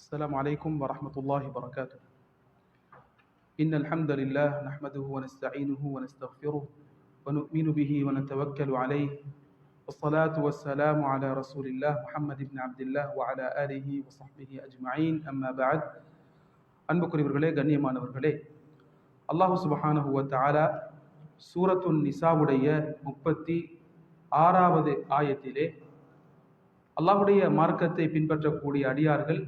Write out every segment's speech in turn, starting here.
السلام عليكم ورحمة الله وبركاته إن الحمد لله نحمده ونستعينه ونستغفره ونؤمن به ونتوكل عليه والصلاة والسلام على رسول الله محمد بن عبد الله وعلى آله وصحبه أجمعين أما بعد அன்புக்குரியவர்களே கண்ணியமானவர்களே அல்லாஹு சுபஹானஹு வ தஆலா சூரத்துன் நிசாவுடைய முப்பத்தி ஆறாவது ஆயத்திலே அல்லாஹுடைய மார்க்கத்தை பின்பற்றக்கூடிய அடியார்கள்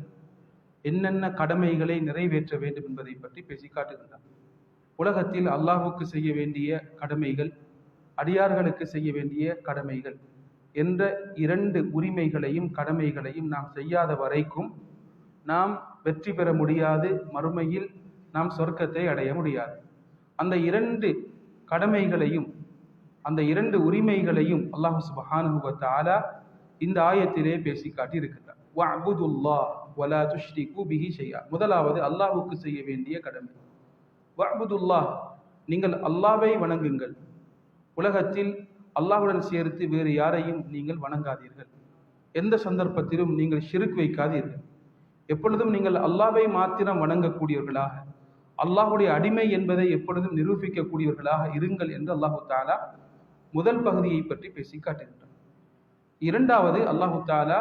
என்னென்ன கடமைகளை நிறைவேற்ற வேண்டும் என்பதை பற்றி பேசி காட்டுகின்றார் உலகத்தில் அல்லாஹுக்கு செய்ய வேண்டிய கடமைகள் அடியார்களுக்கு செய்ய வேண்டிய கடமைகள் என்ற இரண்டு உரிமைகளையும் கடமைகளையும் நாம் செய்யாத வரைக்கும் நாம் வெற்றி பெற முடியாது மறுமையில் நாம் சொர்க்கத்தை அடைய முடியாது. அந்த இரண்டு கடமைகளையும் அந்த இரண்டு உரிமைகளையும் அல்லாஹு சுபஹானஹு இந்த ஆயத்திலே பேசி காட்டி இருக்கின்றார் வலா துஷ்ரி கூபிஹி செய்யா முதலாவது அல்லாஹுக்கு செய்ய வேண்டிய கடமை. வஹபுதுல்லாஹ் நீங்கள் அல்லாவை வணங்குங்கள். உலகத்தில் அல்லாஹ்வுடன் சேர்த்து வேறு யாரையும் நீங்கள் வணங்காதீர்கள். எந்த சந்தர்ப்பத்திலும் நீங்கள் ஷிருக் வைக்காதீர்கள். எப்பொழுதும் நீங்கள் அல்லாவை மாத்திரம் வணங்கக்கூடியவர்களாக அல்லாஹுடைய அடிமை என்பதை எப்பொழுதும் நிரூபிக்கக்கூடியவர்களாக இருங்கள் என்று அல்லாஹு தாலா முதல் பகுதியை பற்றி பேசி காட்டுகின்றார் இரண்டாவது அல்லாஹு தாலா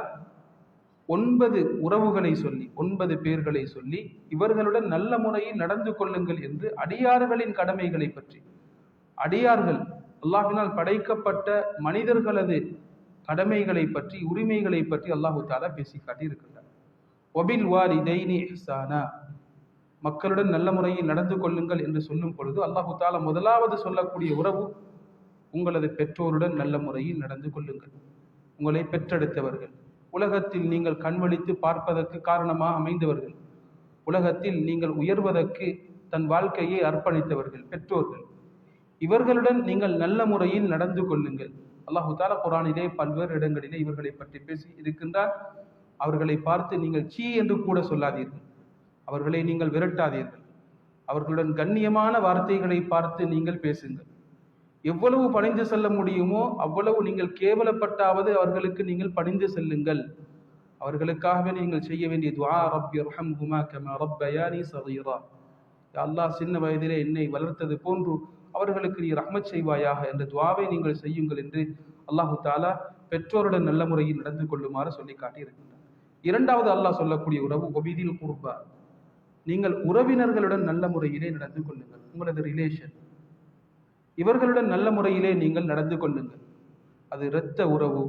ஒன்பது உறவுகளை சொல்லி ஒன்பது பேர்களை சொல்லி இவர்களுடன் நல்ல முறையில் நடந்து கொள்ளுங்கள் என்று அடியார்களின் கடமைகளை பற்றி. அடியார்கள் அல்லாஹினால் படைக்கப்பட்ட மனிதர்களது கடமைகளை பற்றி உரிமைகளை பற்றி அல்லாஹு தாலா பேசி காட்டியிருக்கின்றார் இருக்கின்றார் வாரி வாலிதைனி இஹ்சானா. மக்களுடன் நல்ல முறையில் நடந்து கொள்ளுங்கள் என்று சொல்லும் பொழுது அல்லாஹு தாலா முதலாவது சொல்லக்கூடிய உறவு உங்களது பெற்றோருடன் நல்ல முறையில் நடந்து கொள்ளுங்கள். உங்களை பெற்றெடுத்தவர்கள். உலகத்தில் நீங்கள் கண்வழித்து பார்ப்பதற்கு காரணமாக அமைந்தவர்கள்? உலகத்தில் நீங்கள் உயர்வதற்கு தன் வாழ்க்கையை அர்ப்பணித்தவர்கள் பெற்றோர்கள். இவர்களுடன் நீங்கள் நல்ல முறையில் நடந்து கொள்ளுங்கள். அல்லாஹு தாலா குரானிலே பல்வேறு இடங்களிலே இவர்களை பற்றி பேசி இருக்கின்றார் அவர்களை பார்த்து நீங்கள் சீ என்று கூட சொல்லாதீர்கள். அவர்களை நீங்கள் விரட்டாதீர்கள். அவர்களுடன் கண்ணியமான வார்த்தைகளை பார்த்து நீங்கள் பேசுங்கள். எவ்வளவு பணிந்து செல்ல முடியுமோ அவ்வளவு நீங்கள் கேவலப்பட்டாவது அவர்களுக்கு நீங்கள் பணிந்து செல்லுங்கள். அவர்களுக்காகவே நீங்கள் செய்ய வேண்டிய துஆ ரப்பி ரஹம்ஹுமா கமா ரப்பயானி சகீரா. அல்லாஹ் சின்ன வயதிலே என்னை வளர்த்தது போன்று அவர்களுக்கு நீ ரஹ்மத் செய்வாயாக என்ற துவாவை நீங்கள் செய்யுங்கள் என்று அல்லாஹு தாலா பெற்றோருடன் நல்ல முறையில் நடந்து கொள்ளுமாறு சொல்லி காட்டியிருக்கின்றார் இரண்டாவது அல்லாஹ் சொல்லக்கூடிய உறவு ஒபிதில் குர்பா. நீங்கள் உறவினர்களுடன் நல்ல முறையிலே நடந்து கொள்ளுங்கள். உங்களது ரிலேஷன் இவர்களுடன் நல்ல முறையிலே நீங்கள் நடந்து கொள்ளுங்கள். அது இரத்த உறவு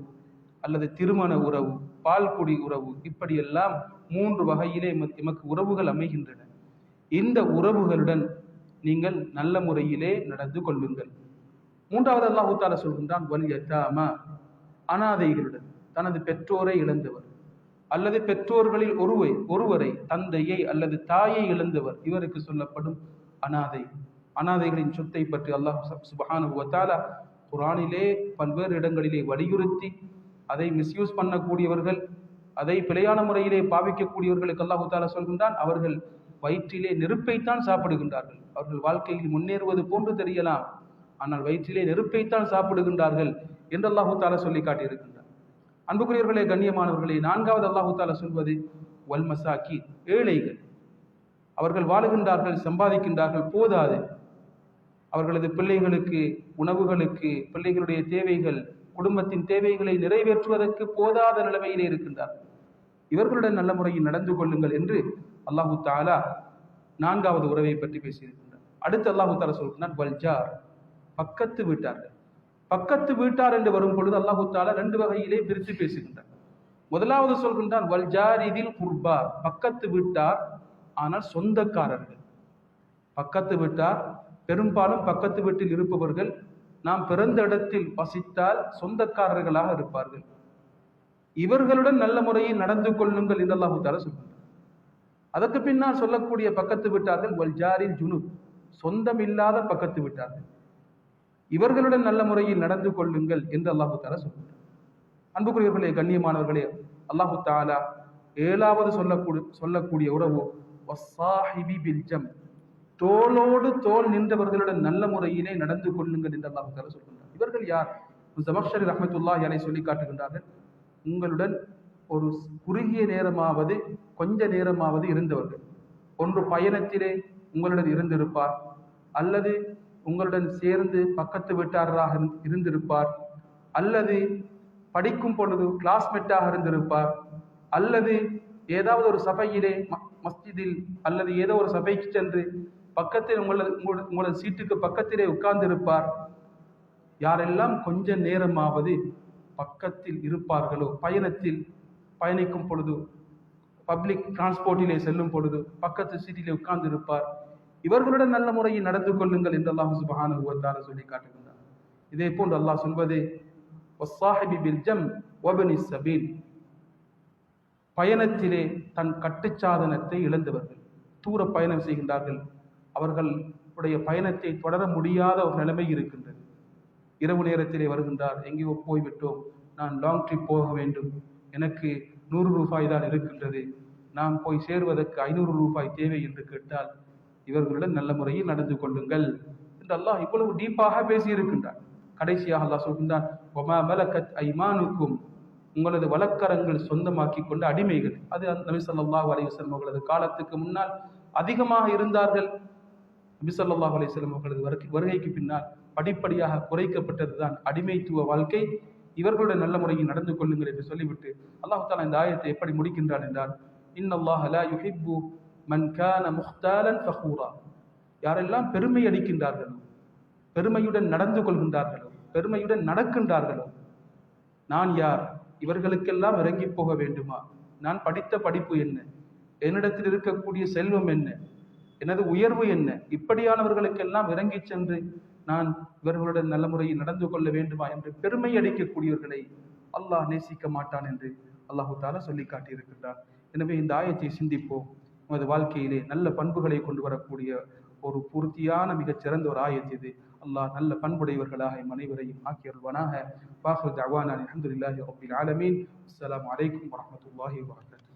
அல்லது திருமண உறவு பால்குடி உறவு இப்படியெல்லாம் மூன்று வகையிலே எமக்கு உறவுகள் அமைகின்றன. இந்த உறவுகளுடன் நீங்கள் நல்ல முறையிலே நடந்து கொள்ளுங்கள். மூன்றாவது அல்லாஹு தாலா சொல்கின்றான் வலியத்தாமா அனாதைகளுடன். தனது பெற்றோரை இழந்தவர். அல்லது பெற்றோர்களில் ஒருவை ஒருவரை தந்தையை அல்லது தாயை இழந்தவர். இவருக்கு சொல்லப்படும் அனாதை. அனாதைகளின் சொத்தை பற்றி அல்லாஹ் சுபஹானுவத்தாலா குரானிலே பல்வேறு இடங்களிலே வலியுறுத்தி அதை மிஸ்யூஸ் பண்ணக்கூடியவர்கள் அதை பிழையான முறையிலே பாவிக்கக்கூடியவர்களுக்கு அல்லாஹு தாலா சொல்கின்றான் அவர்கள் வயிற்றிலே நெருப்பைத்தான் சாப்பிடுகின்றார்கள். அவர்கள் வாழ்க்கையில் முன்னேறுவது போன்று தெரியலாம் ஆனால் வயிற்றிலே நெருப்பைத்தான் சாப்பிடுகின்றார்கள் என்று அல்லாஹு தாலா சொல்லி காட்டியிருக்கின்றார் அன்புக்குரியவர்களே கண்ணியமானவர்களே நான்காவது அல்லாஹு தாலா சொல்வது வல்மசாக்கி ஏழைகள். அவர்கள் வாழுகின்றார்கள் சம்பாதிக்கின்றார்கள் போதாது. அவர்களது பிள்ளைகளுக்கு உணவுகளுக்கு பிள்ளைகளுடைய தேவைகள் குடும்பத்தின் தேவைகளை நிறைவேற்றுவதற்கு போதாத நிலைமையிலே இருக்கின்றார் இவர்களுடன் நல்ல முறையில் நடந்து கொள்ளுங்கள் என்று அல்லாஹு தாலா நான்காவது உறவை பற்றி பேசியிருக்கின்றார். அடுத்து அல்லாஹு தாலா சொல்கிறான் வல்ஜார் பக்கத்து வீட்டார்கள். பக்கத்து வீட்டார் என்று வரும் பொழுது அல்லாஹு தாலா ரெண்டு வகையிலே பிரித்து பேசுகின்றார். முதலாவது சொல்கின்றான் வல்ஜார் இதில் குர்பா. பக்கத்து வீட்டார் ஆனால் சொந்தக்காரர்கள். பக்கத்து வீட்டார் பெரும்பாலும் பக்கத்து வீட்டில் இருப்பவர்கள் நாம் பிறந்த இடத்தில் வசித்தால் சொந்தக்காரர்களாக இருப்பார்கள். இவர்களுடன் நல்ல முறையில் நடந்து கொள்ளுங்கள் என்று அல்லாஹு தாலா அதற்கு பின்னால் சொல்லக்கூடிய பக்கத்து விட்டார்கள் வல்ஜாரின் ஜுனு சொந்தம் இல்லாத பக்கத்து விட்டார்கள். இவர்களுடன் நல்ல முறையில் நடந்து கொள்ளுங்கள் என்று அல்லாஹு தாலா சொல்கிறார் அன்புக்குரியவர்களே கண்ணியமானவர்களே அல்லாஹு தாலா ஏழாவது சொல்லக்கூடிய சொல்லக்கூடிய உறவு வசாஹிபி பில்ஜம் தோளோடு தோல் நின்றவர்களுடன் நல்ல முறையிலே நடந்து கொள்ளுங்கள் என்று அல்லாஹு தாலா சொல்கின்றார் இவர்கள் யார்? ஜமக்ஷரி ரஹமத்துல்லா யாரை சொல்லி காட்டுகின்றார்கள். உங்களுடன் ஒரு குறுகிய நேரமாவது கொஞ்ச நேரமாவது இருந்தவர்கள். ஒன்று பயணத்திலே உங்களுடன் இருந்திருப்பார் அல்லது உங்களுடன் சேர்ந்து பக்கத்து வீட்டாளராக இருந்திருப்பார் அல்லது படிக்கும் பொழுது கிளாஸ்மேட்டாக இருந்திருப்பார் அல்லது ஏதாவது ஒரு சபையிலே ம- மஸ்ஜிதில் அல்லது ஏதோ ஒரு சபைக்கு சென்று பக்கத்தில் உங்களது உங்களது சீட்டுக்கு பக்கத்திலே உட்கார்ந்திருப்பார். யாரெல்லாம் கொஞ்ச நேரமாவது பக்கத்தில் இருப்பார்களோ பயணத்தில் பயணிக்கும் பொழுது பப்ளிக் டிரான்ஸ்போர்ட்டிலே செல்லும் பொழுது பக்கத்து சீட்டிலே உட்கார்ந்து இருப்பார் இவர்களுடன் நல்ல முறையில் நடந்து கொள்ளுங்கள் என்று அல்லாஹ் சுபஹான வ சொல்லி காட்டுகின்றார் இதே போன்று அல்லாஹ் சொல்வது ஒசாஹிபி பில்ஜம் ஒபனி வபனி சபீல் பயணத்திலே தன் கட்டுச்சாதனத்தை இழந்தவர்கள் தூர பயணம் செய்கின்றார்கள். அவர்களுடைய பயணத்தை தொடர முடியாத ஒரு நிலைமை இருக்கின்றது. இரவு நேரத்திலே வருகின்றார் எங்கேயோ போய்விட்டோம் நான் லாங் ட்ரிப் போக வேண்டும். எனக்கு நூறு ரூபாய் தான் இருக்கின்றது. நாம் போய் சேருவதற்கு ஐநூறு ரூபாய் தேவை என்று கேட்டால் இவர்களுடன் நல்ல முறையில் நடந்து கொள்ளுங்கள். என்று அல்லாஹ் இவ்வளவு டீப்பாக பேசியிருக்கின்றார் கடைசியாக அல்லாஹ் சொல்கின்றான் ஒமா மலக்கத் ஐமானுக்கும் உங்களது வழக்கரங்கள் சொந்தமாக்கி கொண்ட அடிமைகள். அது நபி ஸல்லல்லாஹு அலைஹி அவர்களது காலத்துக்கு முன்னால் அதிகமாக இருந்தார்கள். நபிசல்லாஹ் அலிஸ்லம் அவர்களது வருகை- வருகைக்கு பின்னால் படிப்படியாக குறைக்கப்பட்டதுதான் அடிமைத்துவ வாழ்க்கை. இவர்களுடைய நல்ல முறையில் நடந்து கொள்ளுங்கள் என்று சொல்லிவிட்டு அல்லாஹு தஆலா இந்த ஆயத்தை எப்படி முடிக்கின்றான் என்றால் இன்னல்லாஹ லா யுஹிப்பு மன் கான முஹ்தாலன் ஃபஹூரா யாரெல்லாம் பெருமை அடிக்கின்றார்களோ பெருமையுடன் நடந்து கொள்கின்றார்களோ பெருமையுடன் நடக்கின்றார்களோ நான் யார்? இவர்களுக்கெல்லாம் இறங்கி போக வேண்டுமா? நான் படித்த படிப்பு என்ன? என்னிடத்தில் இருக்கக்கூடிய செல்வம் என்ன? எனது உயர்வு என்ன? இப்படியானவர்களுக்கெல்லாம் இறங்கி சென்று நான் இவர்களுடன் நல்ல முறையில் நடந்து கொள்ள வேண்டுமா என்று பெருமை அடிக்கக்கூடியவர்களை அல்லாஹ் நேசிக்க மாட்டான் என்று அல்லாஹு தாலா சொல்லி காட்டியிருக்கின்றார் எனவே இந்த ஆயத்தை சிந்திப்போம். நமது வாழ்க்கையிலே நல்ல பண்புகளை கொண்டு வரக்கூடிய ஒரு பூர்த்தியான மிகச் சிறந்த ஒரு ஆயத்து இது. அல்லாஹ் நல்ல பண்புடையவர்களாக மனைவரையும் அனைவரையும் ஆக்கியருள்வானாக. வாஹர் தவானா அல்ஹம்துலில்லாஹி ரப்பில் ஆலமீன். அஸ்லாம் வலைக்கம் வரமத்துல்லாஹி வபரகாத்துஹு.